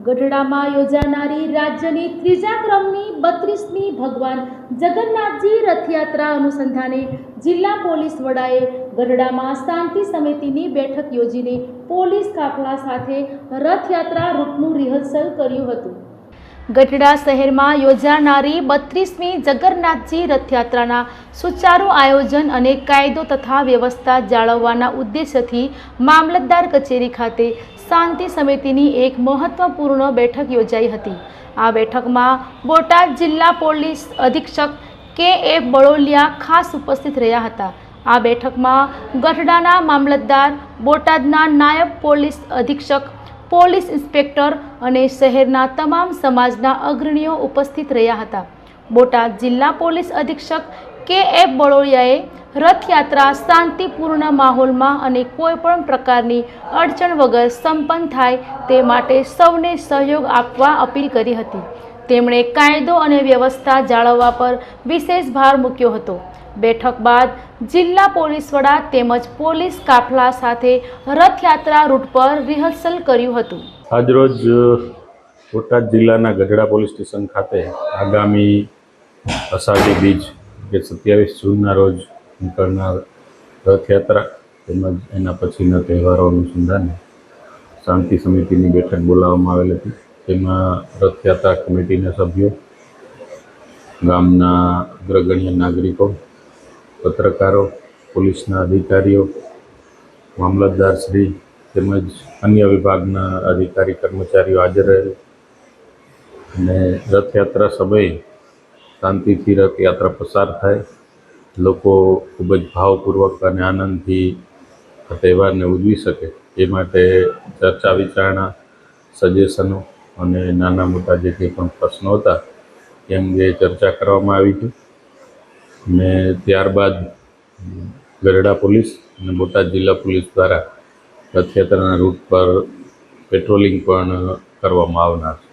ગઢડામાં યોજાનારી રાજ્યની ત્રીજા ક્રમની બત્રીસમી ભગવાન જગન્નાથજી રથયાત્રા અનુસંધાને જિલ્લા પોલીસ વડાએ ગઢડામાં શાંતિ સમિતિની બેઠક યોજીને પોલીસ કાફલા સાથે રથયાત્રા રૂટનું રિહર્સલ કર્યું હતું. ગઢડા શહેરમાં યોજાનારી બત્રીસમી જગન્નાથજી રથયાત્રાના સુચારુ આયોજન અને કાયદો તથા વ્યવસ્થા જાળવવાના ઉદ્દેશ્યથી મામલતદાર કચેરી ખાતે શાંતિ સમિતિની એક મહત્વપૂર્ણ બેઠક યોજાઈ હતી. આ બેઠકમાં બોટાદ જિલ્લા પોલીસ અધિક્ષક કે એફ બળોલિયા ખાસ ઉપસ્થિત રહ્યા હતા. આ બેઠકમાં ગઢડાના મામલતદાર, બોટાદના નાયબ પોલીસ અધિક્ષક પોલીસ ઇન્સ્પેક્ટર અને શહેરના તમામ સમાજના અગ્રણીઓ ઉપસ્થિત રહ્યા હતા. બોટાદ જિલ્લા પોલીસ અધિક્ષક કે એફ બળોળિયાએ રથયાત્રા શાંતિપૂર્ણ માહોલમાં અને કોઈપણ પ્રકારની અડચણ વગર સંપન્ન થાય તે માટે સૌને સહયોગ આપવા અપીલ કરી હતી. તેમણે કાયદો અને વ્યવસ્થા જાળવવા પર વિશેષ ભાર મૂક્યો હતો. બેઠક બાદ જિલ્લા પોલીસ વડા તેમજ પોલીસ કાફલા સાથે રથયાત્રા રૂટ પર રિહર્સલ કર્યું હતું. આજરોજ બોટાદ જિલ્લાના ગઢડા પોલીસ સ્ટેશન ખાતે આગામી અષાઢી બીજ કે સત્યાવીસ જૂનના રોજ નીકળનાર રથયાત્રા તેમજ એના પછીના તહેવારો અનુસંધાને શાંતિ સમિતિની બેઠક બોલાવવામાં આવેલ હતી. તેમાં રથયાત્રા કમિટીના સભ્યો, ગામના અગ્રગણ્ય નાગરિકો પત્રકારો, પોલીસના અધિકારીઓ, મામલતદાર શ્રી તેમજ અન્ય વિભાગના અધિકારી, કર્મચારીઓ હાજર રહેલ અને રથયાત્રા સમયે શાંતિથી રથયાત્રા પસાર થાય. લોકો ખૂબ જ ભાવપૂર્વક અને આનંદથી આ તહેવારને ઉજવી શકે એ માટે ચર્ચા વિચારણા, સજેશનો અને નાના મોટા જે કંઈ પણ પ્રશ્નો હતા એ અંગે ચર્ચા કરવામાં આવી છે ને ત્યારબાદ ગઢડા પોલીસ અને બોટાદ જિલ્લા પોલીસ દ્વારા રથયાત્રાના રૂટ પર પેટ્રોલિંગ પણ કરવામાં આવનાર છે.